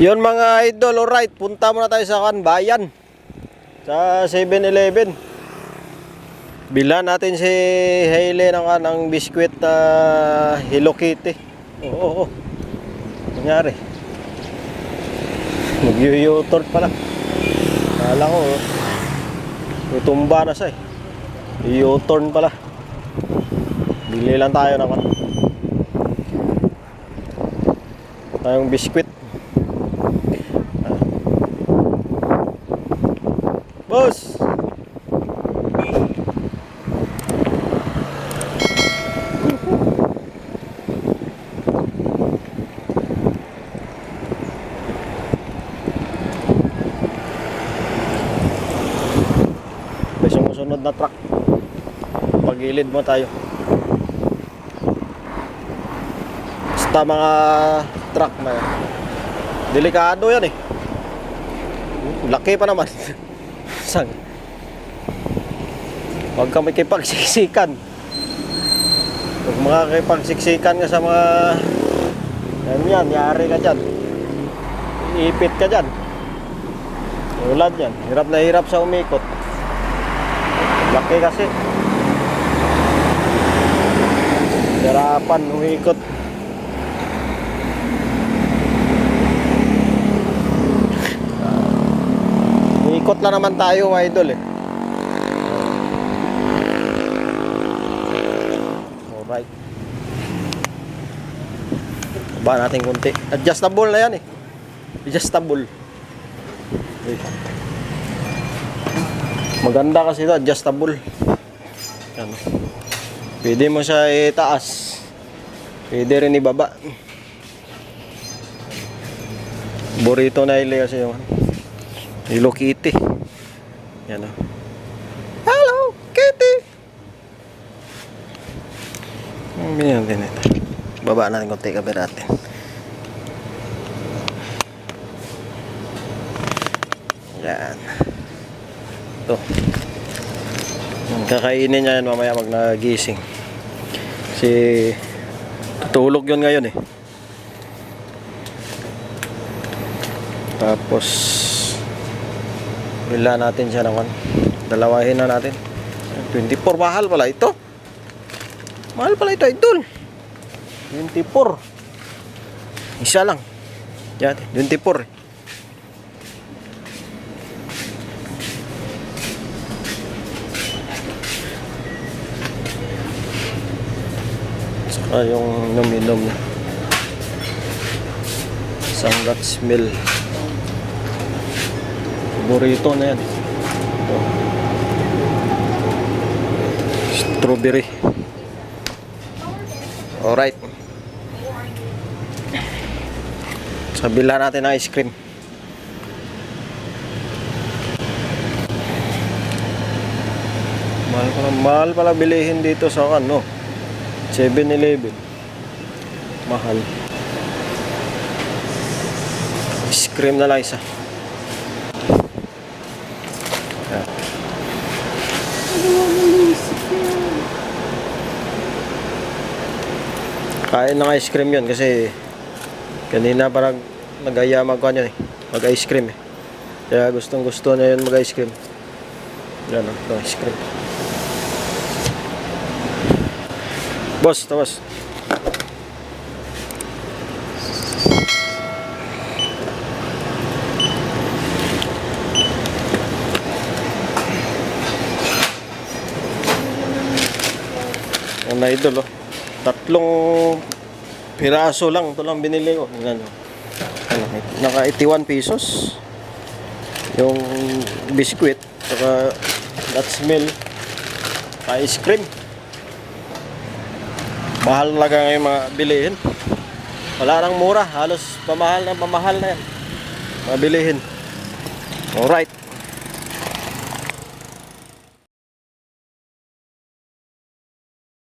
Yun mga idol, alright. Punta muna tayo sa kan bayan. Sa 7-Eleven. Bila natin si Hailey ng ng biskwit na Hello Kitty. Oo, oo, oo. Nangyari. Mag-u-turn pala. Kala ko, oh. Tutumba na siya eh. U-turn pala. Bili lang tayo ng kan. Tayong biskwit. Boss! May sumusunod na truck. Pagilid mo tayo. Basta mga truck na yan. Delikado yan eh. Laki pa naman. Sang. Huwag ka makipagsiksikan. Huwag makakipagsiksikan ka sa mga yan yan, yari ka dyan. Ipit ka dyan. Ulad yan. Hirap na hirap sa umikot. Laki kasi. Hirapan umikot. Ikot lang naman tayo, idol eh. Alright. Ba natin kunti. Adjustable na yan eh. Adjustable. Maganda kasi ito, adjustable. Yan. Pwede mo siya itaas. Pwede rin ibaba. Burrito na ili kasi yung Hello Kitty. Yan o. Hello Kitty! Binigyan din ito. Baba natin konti kabe natin. Yan. Ito. Kakainin niya yan mamaya pag nagising. Si tutulog yun ngayon eh. Tapos Bila natin siya naman. Dalawahin na natin. 24 mahal pala ito. Mahal pala ito, idol. 24. Isa lang. Yan, 24. eh. Saka yung inom-inom niya. Sanggat smell. Burrito na yan. Ito. Strawberry. Alright. Sabila natin ng ice cream. Mahal pala, mahal pala bilihin dito sa ano 7-Eleven. Mahal. Ice cream na lang isa. Kain ng ice cream yun kasi kanina parang nagaya magkuhan yun eh. Mag ice cream eh. Kaya gustong gusto niya yun mag ice cream. Yan o, ito ice cream. Boss. Ang na idol oh. Tatlong piraso lang. Ito lang binili ko. Ano, ano, naka 81 pesos. Yung biskwit. Saka nuts milk. Ice cream. Mahal talaga ngayon mga bilihin. Wala nang mura. Halos pamahal na pamahal na yan. Mga bilihin. Alright.